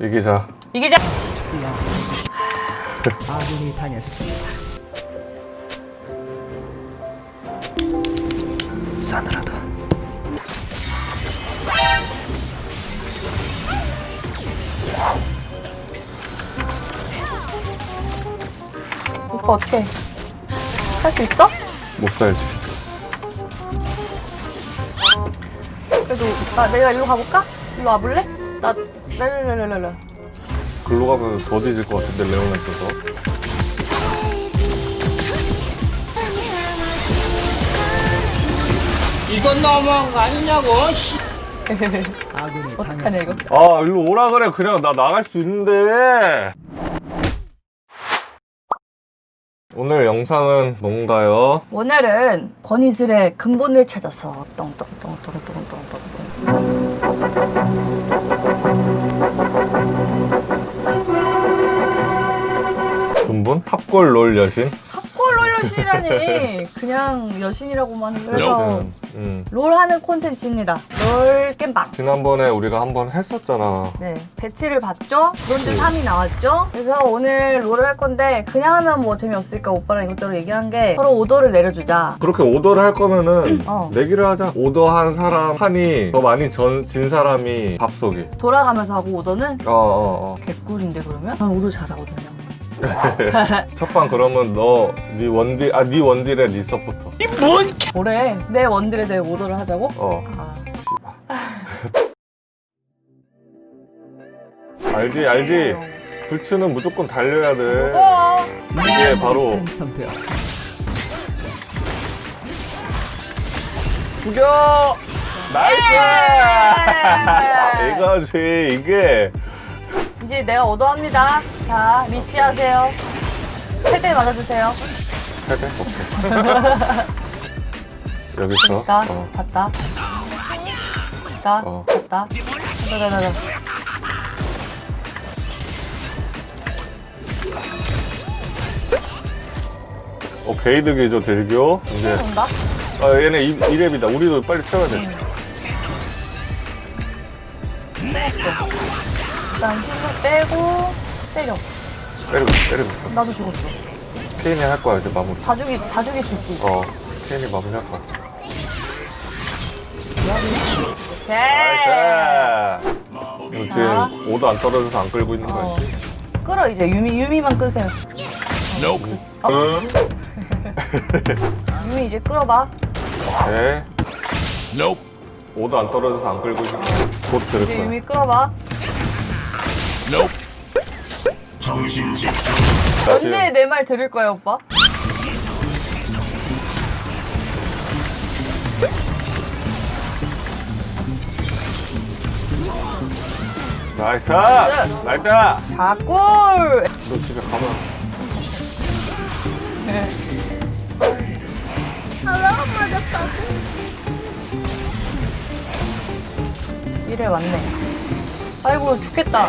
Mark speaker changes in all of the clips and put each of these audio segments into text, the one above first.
Speaker 1: 이기자.
Speaker 2: 이 기자.
Speaker 3: 아군이 다녔습니다. 싸늘하다.
Speaker 2: 오빠 어떻게 할 수 있어?
Speaker 1: 못 살지.
Speaker 2: 그래도 나 내가 일로 가볼까? 일로 와볼래? 나 랄랄랄랄랄.
Speaker 1: 글로 가면 더디질 것 같은데 레오나에서.
Speaker 4: 이건 너무한 거 아니냐고.
Speaker 2: 어떡하냐
Speaker 3: 이거.
Speaker 1: 아 일로 오라 그래 그냥 나 나갈 수 있는데. 오늘 영상은 뭔가요?
Speaker 2: 오늘은 권이슬의 근본을 찾아서 똥똥똥똥똥똥똥
Speaker 1: 탑골 롤 여신?
Speaker 2: 탑골 롤 여신이라니 그냥 여신이라고만 해서
Speaker 1: 음, 음.
Speaker 2: 롤 하는 콘텐츠입니다. 롤 겜방.
Speaker 1: 지난번에 우리가 한번 했었잖아.
Speaker 2: 네, 배치를 봤죠? 브론즈 3이 음. 나왔죠? 그래서 오늘 롤을 할 건데 그냥 하면 뭐 재미없으니까 오빠랑 이것저것 얘기한 게 서로 오더를 내려주자.
Speaker 1: 그렇게 오더를 할 거면은 음,
Speaker 2: 어.
Speaker 1: 내기를 하자. 오더한 사람 판이 더 많이 전, 진 사람이 밥 속에
Speaker 2: 돌아가면서 하고 오더는?
Speaker 1: 어어어.
Speaker 2: 개꿀인데 그러면? 난 오더 잘하거든요.
Speaker 1: 첫방 그러면 너 네 원딜 아네 원딜의 리 서포터.
Speaker 2: 뭐래? 내 원딜에 대해 오더를 하자고?
Speaker 1: 어.
Speaker 2: 아,
Speaker 1: 알지 알지? 불츠는 무조건 달려야 돼. 이게 바로 죽여 나이스!
Speaker 2: 아,
Speaker 1: 이거지 이게.
Speaker 2: 이제 내가 오도합니다. 자, 미시하세요. 세대 맞아주세요.
Speaker 1: 세대? 오케이.
Speaker 2: 여기서. 있다,
Speaker 1: 어.
Speaker 2: 봤다. 있다,
Speaker 1: 어.
Speaker 2: 봤다. 나나나나.
Speaker 1: 어, 게이드 기조 들교. 이제.
Speaker 2: 아, 온다?
Speaker 1: 아, 얘네 2렙이다. 우리도 빨리 채워야 돼. 음.
Speaker 2: 일단 힘을 빼고 때려.
Speaker 1: 때리고 때리고
Speaker 2: 나도 죽었어.
Speaker 1: 케인이 할 거야 이제 마무리
Speaker 2: 다 죽이 다 죽일 수 있지.
Speaker 1: 어 케인이 마무리 할 거야
Speaker 2: 오케이.
Speaker 1: 나이스 오도 안 떨어져서 안 끌고 있는 거
Speaker 2: 어. 끌어 이제 유미 유미만 끄세요. 어.
Speaker 1: 응?
Speaker 2: 유미 이제 끌어봐. 네.
Speaker 1: 오케이 오도 안 떨어져서 안 끌고 있는 거곧 들을 거야
Speaker 2: 유미 끌어봐. 언제 내 말 들을 거야 오빠?
Speaker 1: 나이스! 나이스!
Speaker 2: 아, 자골!
Speaker 1: 너 집에 가만.
Speaker 2: 이래 왔네. 아이고 죽겠다.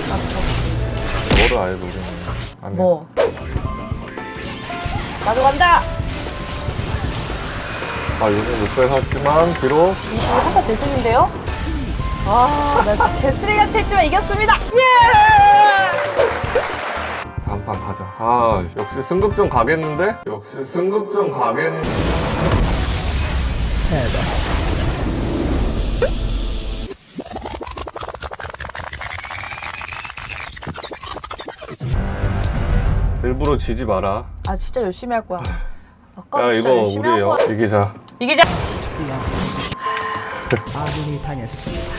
Speaker 2: 아,
Speaker 1: 뭐를 아예 노리는 안 돼.
Speaker 2: 뭐? 나도 간다!
Speaker 1: 아, 요즘 못 뺏었지만, 비록.
Speaker 2: 이거 한타 대승인데요? 아, 나 개쓰레기 같아 했지만 이겼습니다! 예!
Speaker 1: 다음 판 가자. 아, 역시 승급전 가겠는데? 역시 승급전 가겠는데? 일부러 지지 마라.
Speaker 2: 아, 진짜 열심히 할 거야. 아까
Speaker 1: 야,
Speaker 2: 진짜
Speaker 1: 이거
Speaker 2: 열심히 할
Speaker 1: 우리요.
Speaker 2: 거야.
Speaker 1: 이기자.
Speaker 2: 이기자!
Speaker 3: 미안. 아군이 당했습니다.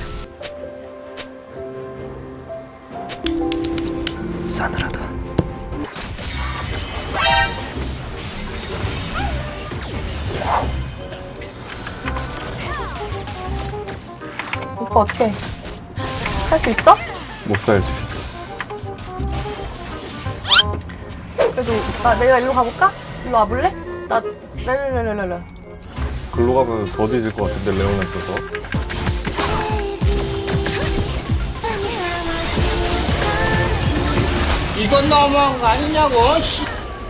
Speaker 3: 싸늘하다.
Speaker 2: 오빠 어떡해. 할수 있어?
Speaker 1: 못 살지.
Speaker 2: 나 내가 일로 가볼까? 일로 와볼래? 나 랄랄랄랄랄.
Speaker 1: 글로 가면 더 뒤질 것 같은데 레오나 있어서.
Speaker 4: 이건 너무한 거 아니냐고. 씨.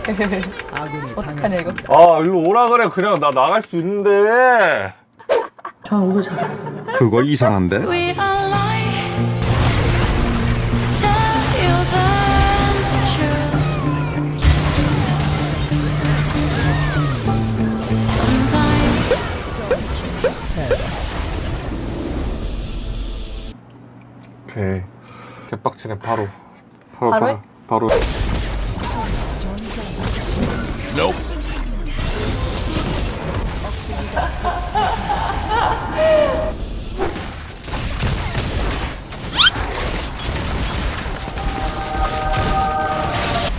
Speaker 3: 아군이
Speaker 2: 어떡하냐 이거?
Speaker 1: 아 일로 오라 그래 그냥 나 나갈 수 있는데.
Speaker 2: 전 오늘 잘하거든요.
Speaker 1: 그거 이상한데?
Speaker 5: We are lying.
Speaker 1: 오케이. 개빡치네 바로. 바로
Speaker 2: 바로 해?
Speaker 1: 바로.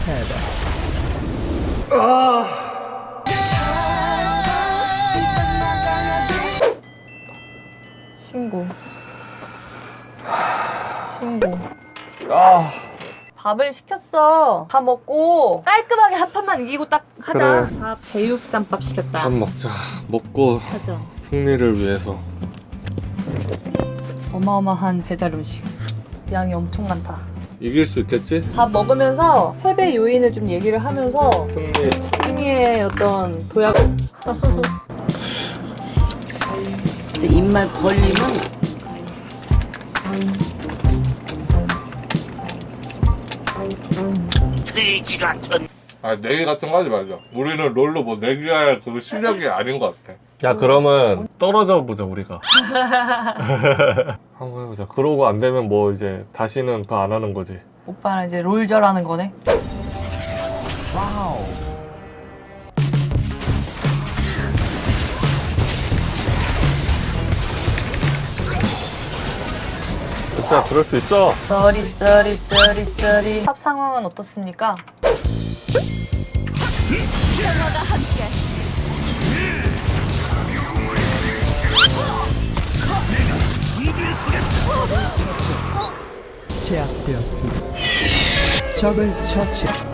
Speaker 3: 패배.
Speaker 2: 신
Speaker 1: 아
Speaker 2: 밥을 시켰어. 밥 먹고 깔끔하게 한 판만 이기고 딱 하자.
Speaker 1: 그래.
Speaker 2: 밥 제육쌈밥 시켰다.
Speaker 1: 밥 먹자. 먹고
Speaker 2: 하자.
Speaker 1: 승리를 위해서.
Speaker 2: 어마어마한 배달 음식. 양이 엄청 많다.
Speaker 1: 이길 수 있겠지?
Speaker 2: 밥 먹으면서 패배 요인을 좀 얘기를 하면서
Speaker 1: 승리.
Speaker 2: 승리의 어떤 도약.
Speaker 4: 입만 벌리면 돼지 같은.
Speaker 1: 아 내기 같은 거 하지 말자. 우리는 롤로 뭐 내기할 그 실력이 아닌 것 같아. 야 그러면 떨어져 보자 우리가. 한번 해보자. 그러고 안 되면 뭐 이제 다시는 그거 안 하는 거지.
Speaker 2: 오빠는 이제 롤절하는 거네.
Speaker 3: 와우.
Speaker 1: 진짜 그럴 수 있어.
Speaker 2: 썰이 썰이 썰이 썰이. 탑 상황은 어떻습니까?
Speaker 3: 제압되었습니다. 적을 처치.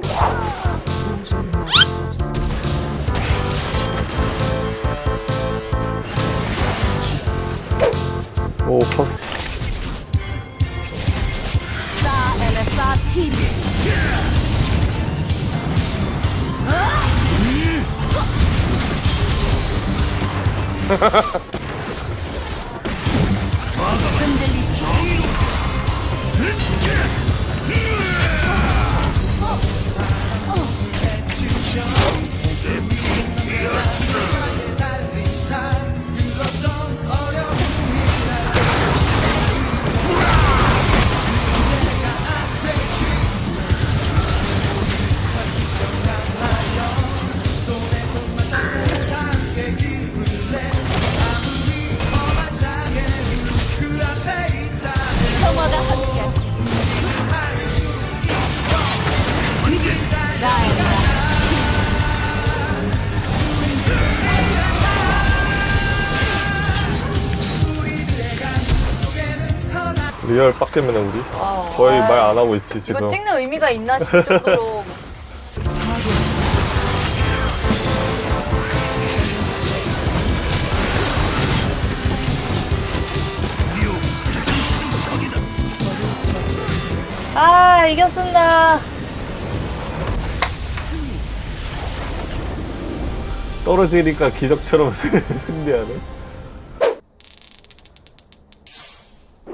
Speaker 1: 오 컷. 리얼 빡겜이네 우리.
Speaker 2: 와,
Speaker 1: 거의
Speaker 2: 와.
Speaker 1: 말안 하고 있지 지금.
Speaker 2: 이거 찍는 의미가 있나 싶을 정도로. 아 이겼습니다.
Speaker 1: 떨어지니까 기적처럼 승리하네.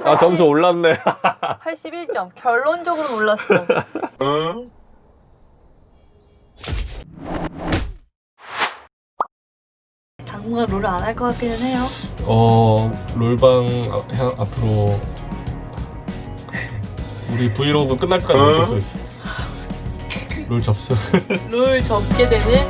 Speaker 1: 아 점수 올랐네.
Speaker 2: 81점. 결론적으로 올랐어. 당분간 롤을 안 할 것 같기는 해요.
Speaker 1: 어 롤방 아- 향- 앞으로 우리 브이로그 끝날 때까지 못볼수 있어 롤 접수
Speaker 2: 룰 접게 되는